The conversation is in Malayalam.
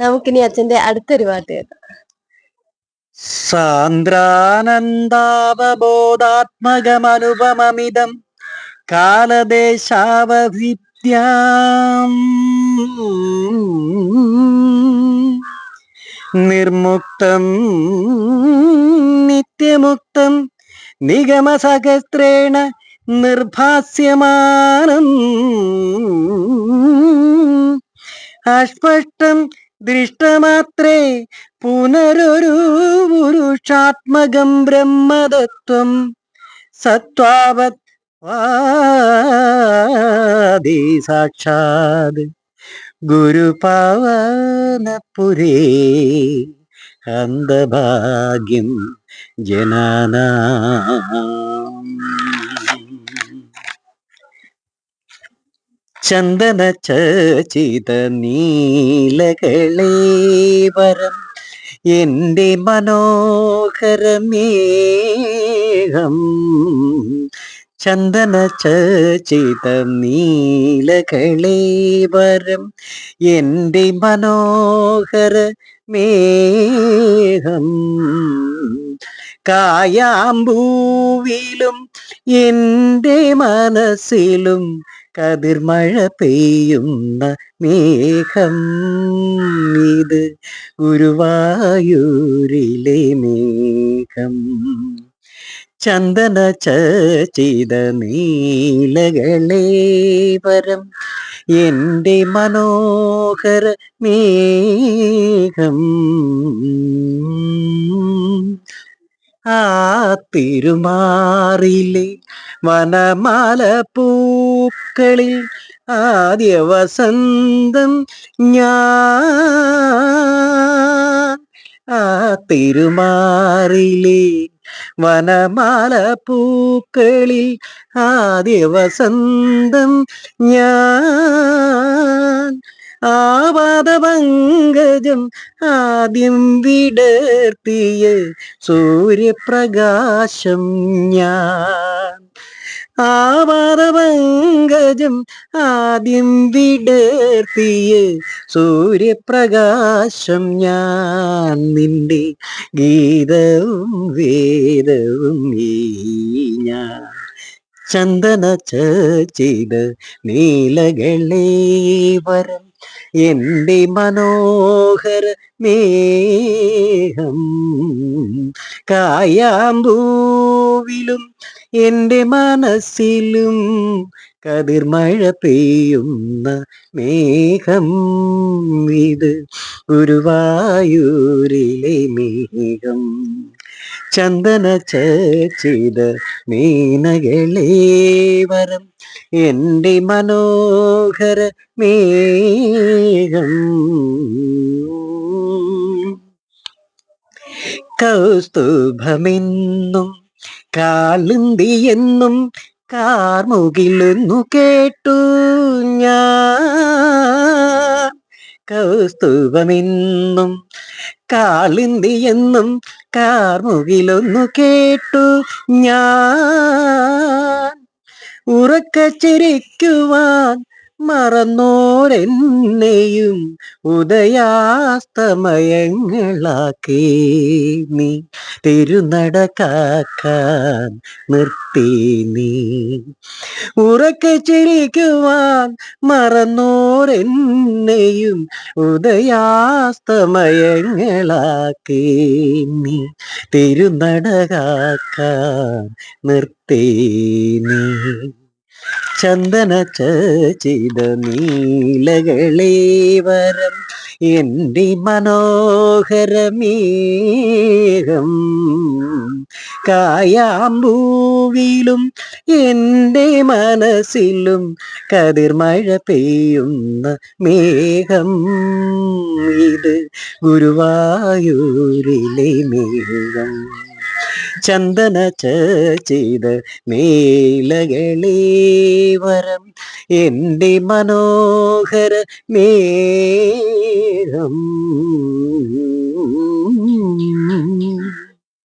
നമുക്കിനി അച്ഛന്റെ അടുത്തൊരു പാട്ട് കേൾക്കാം. സാന്ദ്രാനന്ദാവബോധാത്മകമനുപമമിതം കാലദേശാവഭിദ്യാം നിർമുക്തം നിത്യമുക്തം നിഗമസഹസ്രേണ നിർഭാസ്യമാനം. അസ്പഷ്ടം ദൃഷ്ടമാത്രേ പുനരൊരു പുരുഷാത്മകം ബ്രഹ്മതത്വം സത്വാവത് സാക്ഷാത് ഗുരുപാവനപുരേ അന്ധഭാഗ്യം ജനാനാ. ചന്ദന ചചിത നീലകളേവരം. എന്റെ മനോഹരമേഹം ചന്ദന ചചിത നീലകളേവരം. എന്റെ മനോഹര മേഹം കായാമ്പൂവിലും എന്റെ മനസ്സിലും കതിർമഴ പെയ്യുന്ന മേഘം ഇത് ഗുരുവായൂരിലെ മേഘം. ചന്ദന ചീത നീലകളേ പരം എന്റെ മനോഹര മേഘം. ആ തിരുമാറിലെ വനമാല പൂക്കളിൽ ആദ്യ വസന്തം ഞാൻ. ആ തിരുമാറിലെ വനമാല പൂക്കളിൽ ആദ്യ വസന്തം ഞാൻ. ആവാദപങ്കജം ആദ്യം വിടർത്തിയ സൂര്യപ്രകാശം ഞാൻ. ആവാദപങ്കജം ആദ്യം വിടർത്തിയ സൂര്യപ്രകാശം ഞാൻ. നിന്റെ ഗീതവും വേദവും ഈ ഞാൻ. ചന്ദന ചെയ്ത നീലകളേ വരം എന്റെ മനോഹര മേഹം കായാമ്പൂവിലും എന്റെ മനസ്സിലും കതിർമഴ പെയ്യുന്ന മേഘം ഇത് ഗുരുവായൂരിലെ മേഘം. ചന്ദന ചേച്ചിത് മീനകളീവരം എന്റെ മനോഹര മേഘം. കൗസ്തുഭമെന്നും കാലുന്തിയെന്നും കാർമുകിലൊന്നു കേട്ടു ഞാൻ. കൗസ്തുഭമെന്നും കാളിന്തിയെന്നും കാർമുകിലൊന്നു കേട്ടു ഞാൻ. ഉറക്ക ചിരിക്കുവാൻ മറന്നോരെന്നെയും ഉദയാസ്തമയങ്ങളാക്കി. നീ തിരുനടക്കാക്കാൻ നിർത്തി നീ. ഉറക്കെ ചിരിക്കുവാൻ മറന്നോരെന്നെയും ഉദയാസ്തമയങ്ങളാക്കി. നീ തിരുനടകാക്കാൻ നിർത്തി നീ. ചന്ദന ചചിത നീലകളേ വരം എന്റെ മനോഹരമേഹം കായാമ്പൂവിലും എന്റെ മനസ്സിലും കതിർമഴ പെയ്യുന്ന മേഘം. ഇത് ഗുരുവായൂരിലെ മേഘം. ചന്ദന ചെയ്ത് നീലകളീവരം എന്റെ മനോഹര മേഘം.